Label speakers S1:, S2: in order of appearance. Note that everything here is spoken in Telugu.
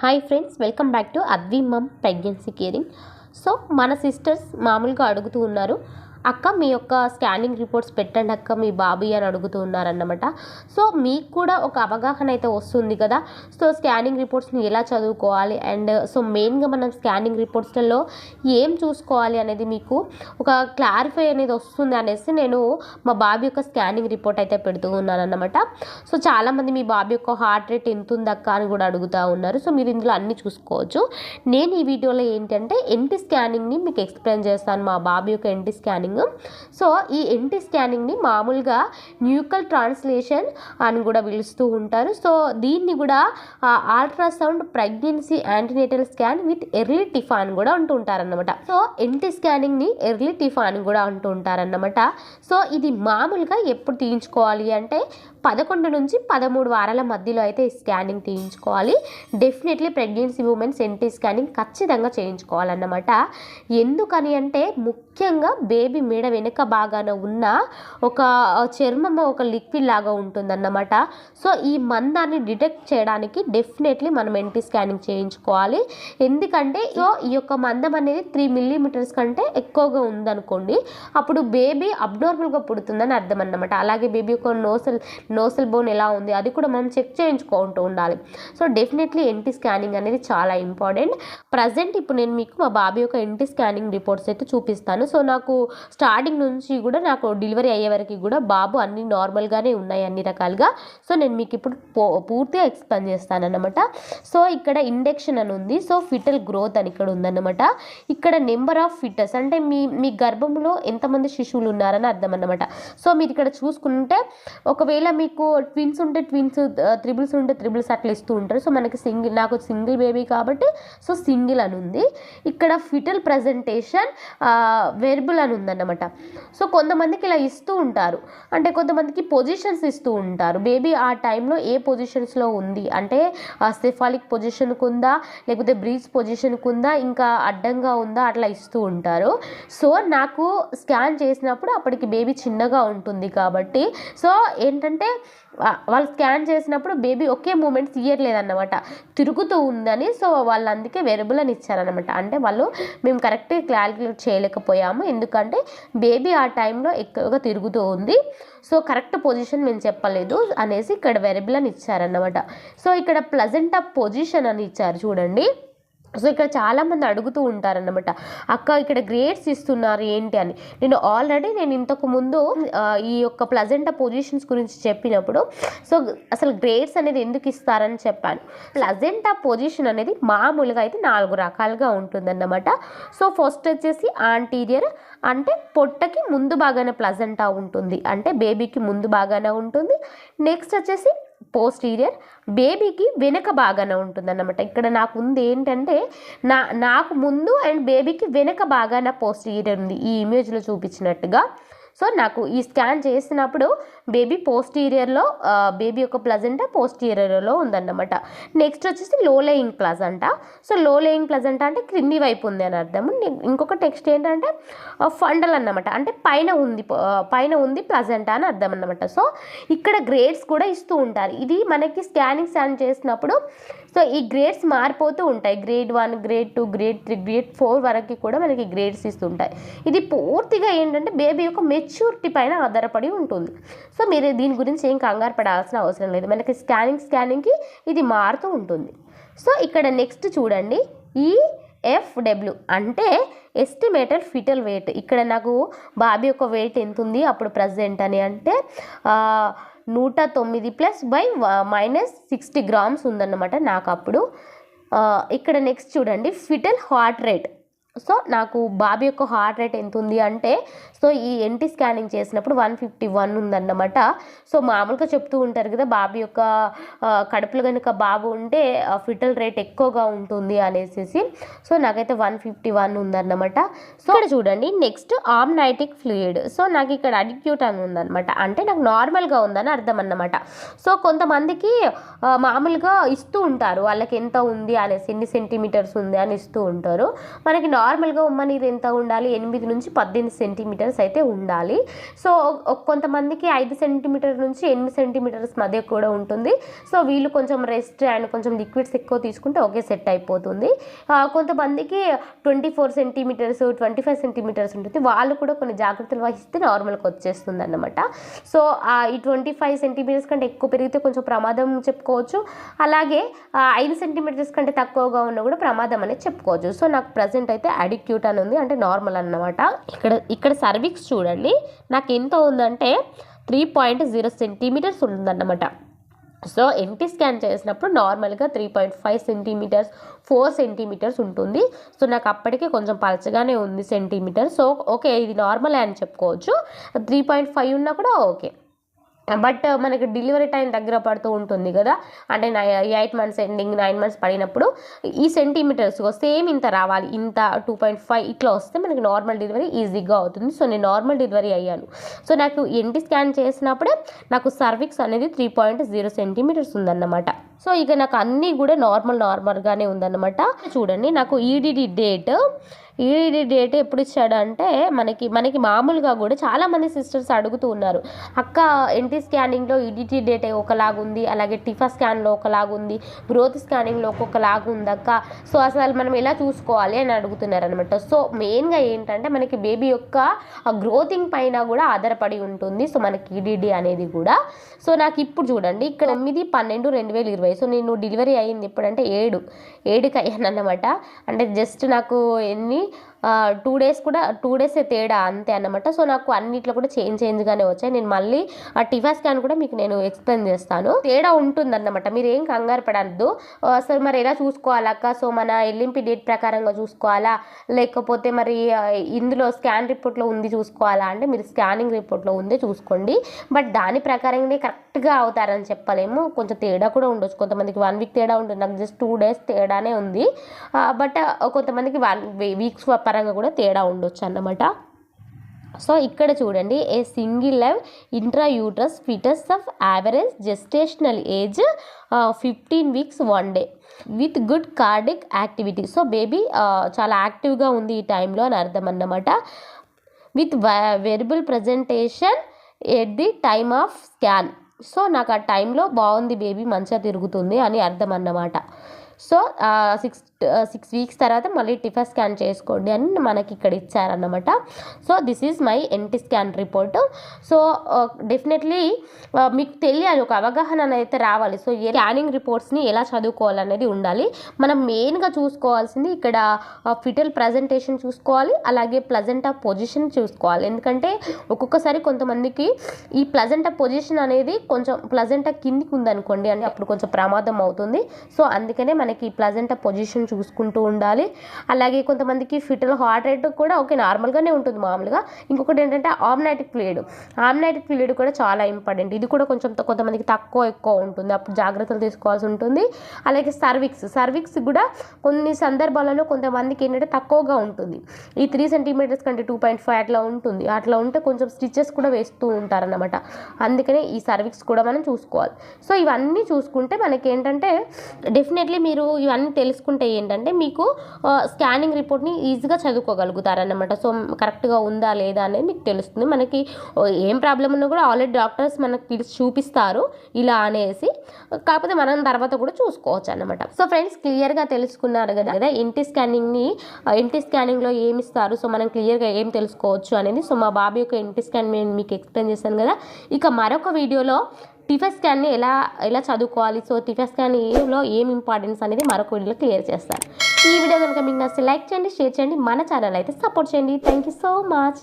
S1: Hi friends welcome back to Advi mom pregnancy caring so మన సిస్టర్స్ మామూలుగా అడుగుతూ ఉన్నారు అక్క మీ యొక్క స్కానింగ్ రిపోర్ట్స్ పెట్టండి అక్క మీ బాబీ అని అడుగుతూ ఉన్నారన్నమాట. సో మీకు కూడా ఒక అవగాహన అయితే వస్తుంది కదా. సో స్కానింగ్ రిపోర్ట్స్ని ఎలా చదువుకోవాలి? అండ్ సో మెయిన్గా మనం స్కానింగ్ రిపోర్ట్స్లలో ఏం చూసుకోవాలి అనేది మీకు ఒక క్లారిఫై అనేది వస్తుంది అనేసి నేను మా బాబీ యొక్క స్కానింగ్ రిపోర్ట్ అయితే పెడుతూ ఉన్నాను అన్నమాట సో చాలామంది మీ బాబీ యొక్క హార్ట్ రేట్ ఎంత ఉందక్క అని కూడా అడుగుతూ ఉన్నారు. సో మీరు ఇందులో అన్ని చూసుకోవచ్చు. నేను ఈ వీడియోలో ఏంటంటే ఎన్టీ స్కానింగ్ని మీకు ఎక్స్ప్లెయిన్ చేస్తాను. మా బాబీ యొక్క ఎన్టీ స్కానింగ్ సో ఈ ఎన్టీ స్కానింగ్ని మామూలుగా న్యూకల్ ట్రాన్స్లేషన్ అని కూడా పిలుస్తూ ఉంటారు. సో దీన్ని కూడా ultrasound pregnancy antenatal scan with early TIFFA అని కూడా అంటూ ఉంటారన్నమాట. సో ఎన్టీ స్కానింగ్ని ఎర్లీ టిఫా అని కూడా అంటూ ఉంటారన్నమాట. సో ఇది మామూలుగా ఎప్పుడు తీయించుకోవాలి అంటే పదకొండు నుంచి పదమూడు వారాల మధ్యలో అయితే ఈ scanning తీయించుకోవాలి. Definitely pregnancy womens NT scanning ఖచ్చితంగా చేయించుకోవాలన్నమాట. ఎందుకని అంటే ముఖ్యంగా బేబీ మెడ వెనుక భాగాన ఉన్న ఒక చర్మం ఒక లిక్విడ్ లాగా ఉంటుందన్నమాట. సో ఈ మందాన్ని డిటెక్ట్ చేయడానికి డెఫినెట్లీ మనం ఎన్టీ స్కానింగ్ చేయించుకోవాలి. ఎందుకంటే సో ఈ యొక్క మందం అనేది త్రీ మిల్లీమీటర్స్ కంటే ఎక్కువగా ఉందనుకోండి అప్పుడు బేబీ అబ్నార్మల్గా పుడుతుందని అర్థం అన్నమాట అలాగే బేబీ యొక్క నోసల్ నోసల్ బోన్ ఎలా ఉంది అది కూడా మనం చెక్ చేయించుకుంటూ ఉండాలి. సో డెఫినెట్లీ ఎన్టీ స్కానింగ్ అనేది చాలా ఇంపార్టెంట్. ప్రజెంట్ ఇప్పుడు నేను మీకు మా బాబీ యొక్క ఎన్టీ స్కానింగ్ రిపోర్ట్స్ అయితే చూపిస్తాను. సో నాకు స్టార్టింగ్ నుంచి కూడా నాకు డెలివరీ అయ్యే వరకు కూడా బాబు అన్ని నార్మల్గానే ఉన్నాయి అన్ని రకాలుగా. సో నేను మీకు ఇప్పుడు పో- పూర్తిగా ఎక్స్ప్లెయిన్ చేస్తాను అనమాట సో ఇక్కడ ఇండక్షన్ అని ఉంది. సో ఫిటల్ గ్రోత్ అని ఇక్కడ ఉందన్నమాట. ఇక్కడ నెంబర్ ఆఫ్ ఫిటర్స్ అంటే మీ మీ గర్భంలో ఎంతమంది శిశువులు ఉన్నారని అర్థం అన్నమాట సో మీరు ఇక్కడ చూసుకుంటే ఒకవేళ మీకు ట్విన్స్ ఉంటే ట్విన్స్ త్రిబుల్స్ ఉంటే త్రిబుల్స్ అట్లా ఇస్తూ ఉంటారు. సో మనకి సింగిల్ నాకు సింగిల్ బేబీ కాబట్టి సో సింగిల్ అని ఉంది. ఇక్కడ ఫిటల్ ప్రజెంటేషన్ వెర్బుల్ అని ఉందన్నమాట. సో కొంతమందికి ఇలా ఇస్తూ ఉంటారు. అంటే కొంతమందికి పొజిషన్స్ ఇస్తూ ఉంటారు. బేబీ ఆ టైంలో ఏ పొజిషన్స్లో ఉంది? అంటే సెఫాలిక్ పొజిషన్కి ఉందా లేకపోతే బ్రీజ్ పొజిషన్కి ఉందా ఇంకా అడ్డంగా ఉందా? అట్లా ఇస్తూ ఉంటారు. సో నాకు స్కాన్ చేసినప్పుడు అప్పటికి బేబీ చిన్నగా ఉంటుంది కాబట్టి సో ఏంటంటే వాళ్ళు స్కాన్ చేసినప్పుడు బేబీ ఒకే మూమెంట్ తీయట్లేదన్నమాట తిరుగుతూ ఉందని సో వాళ్ళు అందుకే వెరబుల్ అని ఇచ్చారనమాట అంటే వాళ్ళు మేము కరెక్ట్గా క్యాలిక్యులేట్ చేయలేకపోయాము. ఎందుకంటే బేబీ ఆ టైంలో ఎక్కువగా తిరుగుతూ ఉంది. సో కరెక్ట్ పొజిషన్ మేము చెప్పలేదు అనేసి ఇక్కడ వెరబుల్ అని ఇచ్చారన్నమాట. సో ఇక్కడ ప్లజెంట్ ఆఫ్ పొజిషన్ అని ఇచ్చారు చూడండి. సో ఇక్కడ చాలామంది అడుగుతూ ఉంటారన్నమాట అక్క ఇక్కడ గ్రేడ్స్ ఇస్తున్నారు ఏంటి అని. నేను ఆల్రెడీ నేను ఇంతకు ముందు ఈ యొక్క ప్లజెంటా పొజిషన్స్ గురించి చెప్పినప్పుడు సో అసలు గ్రేడ్స్ అనేది ఎందుకు ఇస్తారని చెప్పాను. ప్లజెంటా పొజిషన్ అనేది మామూలుగా అయితే నాలుగు రకాలుగా ఉంటుందన్నమాట. సో ఫస్ట్ వచ్చేసి ఆంటీరియర్ అంటే పొట్టకి ముందు బాగానే ప్లజెంటా ఉంటుంది అంటే బేబీకి ముందు బాగానే ఉంటుంది. నెక్స్ట్ వచ్చేసి పోస్టీరియర్ బేబీకి వెనక బాగానే ఉంటుంది అన్నమాట ఇక్కడ నాకు ఉంది ఏంటంటే నా నాకు ముందు అండ్ బేబీకి వెనక బాగానే పోస్టీరియర్ ఉంది. ఈ ఇమేజ్లో చూపించినట్టుగా. సో నాకు ఈ స్కాన్ చేసినప్పుడు బేబీ పోస్టీరియర్లో బేబీ యొక్క ప్లజెంట పోస్టీరియర్లో ఉందన్నమాట. నెక్స్ట్ వచ్చేసి low lying placenta. So low lying placenta అంటే క్రింది వైపు ఉంది అని అర్థం ఇంకొక నెక్స్ట్ ఏంటంటే ఫండల్ అన్నమాట. అంటే పైన ఉంది పైన ఉంది ప్లజంట అని అర్థం అన్నమాట. సో ఇక్కడ గ్రేడ్స్ కూడా ఇస్తూ ఉంటారు. ఇది మనకి స్కానింగ్ స్కాన్ చేసినప్పుడు సో ఈ గ్రేడ్స్ మారిపోతూ ఉంటాయి. Grade one grade two grade three grade four వరకు కూడా మనకి గ్రేడ్స్ ఇస్తుంటాయి. ఇది పూర్తిగా ఏంటంటే బేబీ యొక్క మెచ్యూరిటీ పైన ఆధారపడి ఉంటుంది. సో మీరు దీని గురించి ఏం కంగారు పడాల్సిన అవసరం లేదు. మనకి స్కానింగ్ స్కానింగ్కి ఇది మారుతూ ఉంటుంది. సో ఇక్కడ నెక్స్ట్ చూడండి. ఈ ఎఫ్డబ్ల్యూ అంటే ఎస్టిమేటెడ్ ఫిటల్ వెయిట్ ఇక్కడ నాకు బాబీ యొక్క వెయిట్ ఎంత ఉంది? అప్పుడు ప్రజెంట్ అని అంటే నూట తొమ్మిది plus by minus sixty grams ఉందన్నమాట నాకు అప్పుడు. ఇక్కడ నెక్స్ట్ చూడండి ఫిటల్ హార్ట్ రేట్. సో నాకు బాబీ యొక్క హార్ట్ రేట్ ఎంత ఉంది అంటే సో ఈ ఎన్టీ స్కానింగ్ చేసినప్పుడు వన్ ఫిఫ్టీ వన్ ఉందన్నమాట. సో మామూలుగా చెప్తూ ఉంటారు కదా బాబీ యొక్క కడుపులో కనుక బాబు ఉంటే ఫిటల్ రేట్ ఎక్కువగా ఉంటుంది అనేసి సో నాకైతే వన్ ఫిఫ్టీ వన్ ఉందన్నమాట. సో ఇక్కడ చూడండి నెక్స్ట్ ఆమ్నైటిక్ ఫ్లూయిడ్. సో నాకు ఇక్కడ అడిక్యూట్ అని ఉందన్నమాట. అంటే నాకు నార్మల్గా ఉందని అర్థం అన్నమాట సో కొంతమందికి మామూలుగా ఇస్తూ ఉంటారు వాళ్ళకి ఎంత ఉంది అనేసి ఎన్ని సెంటీమీటర్స్ ఉంది అని ఇస్తూ ఉంటారు. మనకి నార్మల్గా ఉమ్మ నీరు ఎంత ఉండాలి? ఎనిమిది నుంచి పద్దెనిమిది సెంటీమీటర్స్ అయితే ఉండాలి. సో కొంతమందికి ఐదు సెంటీమీటర్ నుంచి ఎనిమిది సెంటీమీటర్స్ మధ్య కూడా ఉంటుంది. సో వీళ్ళు కొంచెం రెస్ట్ అండ్ కొంచెం లిక్విడ్స్ ఎక్కువ తీసుకుంటే ఓకే సెట్ అయిపోతుంది. కొంతమందికి twenty four centimetres twenty five centimetres ఉంటుంది. వాళ్ళు కూడా కొన్ని జాగ్రత్తలు వహిస్తే నార్మల్గా వచ్చేస్తుంది అన్నమాట సో ఈ ట్వంటీ ఫైవ్ సెంటీమీటర్స్ కంటే ఎక్కువ పెరిగితే కొంచెం ప్రమాదం చెప్పుకోవచ్చు. అలాగే ఐదు సెంటీమీటర్స్ కంటే తక్కువగా ఉన్నా కూడా ప్రమాదం అనేది చెప్పుకోవచ్చు. సో నాకు ప్రజెంట్ అయితే అడిక్యూట్ అని ఉంది. అంటే నార్మల్ అన్నమాట. ఇక్కడ ఇక్కడ సర్విక్స్ చూడండి. నాకు ఎంత ఉందంటే త్రీ పాయింట్ జీరో సెంటీమీటర్స్ ఉంటుందన్నమాట. సో ఎన్టీ స్కాన్ చేసినప్పుడు నార్మల్గా three point five centimetres four centimetres ఉంటుంది. సో నాకు అప్పటికే కొంచెం పలచగానే ఉంది సెంటీమీటర్ సో ఓకే ఇది నార్మల్ అని చెప్పుకోవచ్చు. త్రీ పాయింట్ ఫైవ్ ఉన్నా కూడా ఓకే బట్ మనకి డెలివరీ టైం దగ్గర పడుతూ ఉంటుంది కదా. అంటే eight months ending nine months పడినప్పుడు ఈ సెంటీమీటర్స్ సేమ్ ఇంత రావాలి. ఇంత టూ పాయింట్ ఫైవ్ ఇట్లా వస్తే మనకి నార్మల్ డెలివరీ ఈజీగా అవుతుంది. సో నేను నార్మల్ డెలివరీ అయ్యాను. సో నాకు ఎన్టీ స్కాన్ చేసినప్పుడే నాకు సర్విక్స్ అనేది త్రీ పాయింట్ జీరో సెంటీమీటర్స్ ఉందన్నమాట. సో ఇక నాకు అన్నీ కూడా నార్మల్ నార్మల్గానే ఉందన్నమాట. చూడండి నాకు ఈడీడీ డేట్ ఈడిడి డేట్ ఎప్పుడు ఇచ్చాడు అంటే మనకి మనకి మామూలుగా కూడా చాలామంది సిస్టర్స్ అడుగుతూ ఉన్నారు. అక్క ఎన్టీ స్కానింగ్లో ఈడిటీ డేట్ ఒకలాగుంది అలాగే టిఫా స్కాన్లో ఒకలాగుంది గ్రోత్ స్కానింగ్లో ఒక్కొక్కలాగుంది అక్క. సో అసలు మనం ఎలా చూసుకోవాలి అని అడుగుతున్నారు అనమాట సో మెయిన్గా ఏంటంటే మనకి బేబీ యొక్క గ్రోతింగ్ పైన కూడా ఆధారపడి ఉంటుంది. సో మనకి ఈడీడీ అనేది కూడా. సో నాకు ఇప్పుడు చూడండి ఇక్కడ తొమ్మిది పన్నెండు రెండు వేల ఇరవై. సో నేను డెలివరీ అయ్యింది ఎప్పుడంటే ఏడు. ఏడుకి అయ్యాను అన్నమాట అంటే జస్ట్ నాకు ఎన్ని టూ డేస్ కూడా టూ డేస్ తేడా అంతే అన్నమాట. సో నాకు అన్నిట్లో కూడా చేంజ్ చేంజ్గానే వచ్చాయి. నేను మళ్ళీ ఆ టిఫా స్కాన్ కూడా మీకు నేను ఎక్స్ప్లెయిన్ చేస్తాను. తేడా ఉంటుందన్నమాట. మీరు ఏం కంగారు పడద్దు. అసలు మరి ఎలా చూసుకోవాలక్క సో మన ఎల్లింపి డేట్ ప్రకారంగా చూసుకోవాలా? లేకపోతే మరి ఇందులో స్కాన్ రిపోర్ట్లో ఉంది చూసుకోవాలా? అంటే మీరు స్కానింగ్ రిపోర్ట్లో ఉంది చూసుకోండి. బట్ దాని ప్రకారంగానే కరెక్ట్గా అవుతారని చెప్పలేము. కొంచెం తేడా కూడా ఉండొచ్చు. కొంతమందికి వన్ వీక్ తేడా ఉంటుంది. నాకు జస్ట్ టూ డేస్ తేడానే ఉంది. బట్ కొంతమందికి వన్ వీక్స్ పరంగా కూడా తేడా ఉండొచ్చు అన్నమాట. సో ఇక్కడ చూడండి a single live intrauterine foetus of average gestational age fifteen weeks one day with good cardiac activity. So baby చాలా యాక్టివ్గా ఉంది ఈ టైంలో అని అర్థం అన్నమాట. With variable presentation at the time of scan. So నాకు ఆ టైంలో బాగుంది బేబీ మంచిగా తిరుగుతుంది అని అర్థం అన్నమాట. సో సిక్స్ సిక్స్ వీక్స్ తర్వాత మళ్ళీ టిఫా స్కాన్ చేసుకోండి అని మనకి ఇక్కడ ఇచ్చారన్నమాట. So this is my NT scan report so definitely మీకు తెలియాలి ఒక అవగాహన అనేది రావాలి. సో ఏ స్కానింగ్ రిపోర్ట్స్ని ఎలా చదువుకోవాలనేది ఉండాలి. మనం మెయిన్గా చూసుకోవాల్సింది ఇక్కడ ఫిటల్ ప్రజెంటేషన్ చూసుకోవాలి అలాగే ప్లజెంట్ ఆఫ్ పొజిషన్ చూసుకోవాలి. ఎందుకంటే ఒక్కొక్కసారి కొంతమందికి ఈ ప్లజెంట్ ఆఫ్ పొజిషన్ అనేది కొంచెం ప్లజెంట్ కిందికి ఉందనుకోండి అని అప్పుడు కొంచెం ప్రమాదం అవుతుంది. సో అందుకనే మనకి ప్లజెంట్ పొజిషన్ చూసుకుంటూ ఉండాలి. అలాగే కొంతమందికి ఫిటల్ హార్ట్ రేట్ కూడా ఓకే నార్మల్గానే ఉంటుంది మామూలుగా. ఇంకొకటి ఏంటంటే ఆమ్నాటిక్ ఫ్లూయిడ్ ఆమ్నాటిక్ ఫ్లూయిడ్ కూడా చాలా ఇంపార్టెంట్ ఇది కూడా కొంచెం కొంతమందికి తక్కువ ఎక్కువ ఉంటుంది. అప్పుడు జాగ్రత్తలు తీసుకోవాల్సి ఉంటుంది. అలాగే సర్విక్స్ సర్విక్స్ కూడా కొన్ని సందర్భాలలో కొంతమందికి ఏంటంటే తక్కువగా ఉంటుంది. ఈ త్రీ సెంటీమీటర్స్ కంటే టూ పాయింట్ ఫైవ్ అట్లా ఉంటుంది. అట్లా ఉంటే కొంచెం స్టిచెస్ కూడా వేస్తూ ఉంటారన్నమాట. అందుకనే ఈ సర్విక్స్ కూడా మనం చూసుకోవాలి. సో ఇవన్నీ చూసుకుంటే మనకి ఏంటంటే డెఫినెట్లీ మీరు ఇవన్నీ తెలుసుకుంటే ఏంటంటే మీకు స్కానింగ్ రిపోర్ట్ని ఈజీగా చదువుకోగలుగుతారన్నమాట. సో కరెక్ట్గా ఉందా లేదా అనేది మీకు తెలుస్తుంది. మనకి ఏం ప్రాబ్లం ఉన్నా కూడా ఆల్రెడీ డాక్టర్స్ మనకు పిలిచి చూపిస్తారు ఇలా అనేసి. కాకపోతే మనం తర్వాత కూడా చూసుకోవచ్చు అన్నమాట సో ఫ్రెండ్స్ క్లియర్గా తెలుసుకున్నారు కదా కదా ఎన్టీ స్కానింగ్ని ఎన్టీ స్కానింగ్లో ఏమి ఇస్తారు? సో మనం క్లియర్గా ఏం తెలుసుకోవచ్చు అనేది. సో మా బాబు యొక్క ఎన్టీ స్కాన్ నేను మీకు ఎక్స్ప్లెయిన్ చేశాను కదా. ఇక మరొక వీడియోలో టిఫెస్ స్కాన్ని ఎలా ఎలా చదువుకోవాలి? సో టిఫా స్కాన్లో ఏం ఇంపార్టెన్స్ అనేది మరొక వీడియోలో క్లియర్ చేస్తాను. ఈ వీడియో కనుక మీకు నచ్చితే లైక్ చేయండి షేర్ చేయండి మన ఛానల్ అయితే సపోర్ట్ చేయండి. Thank you so much.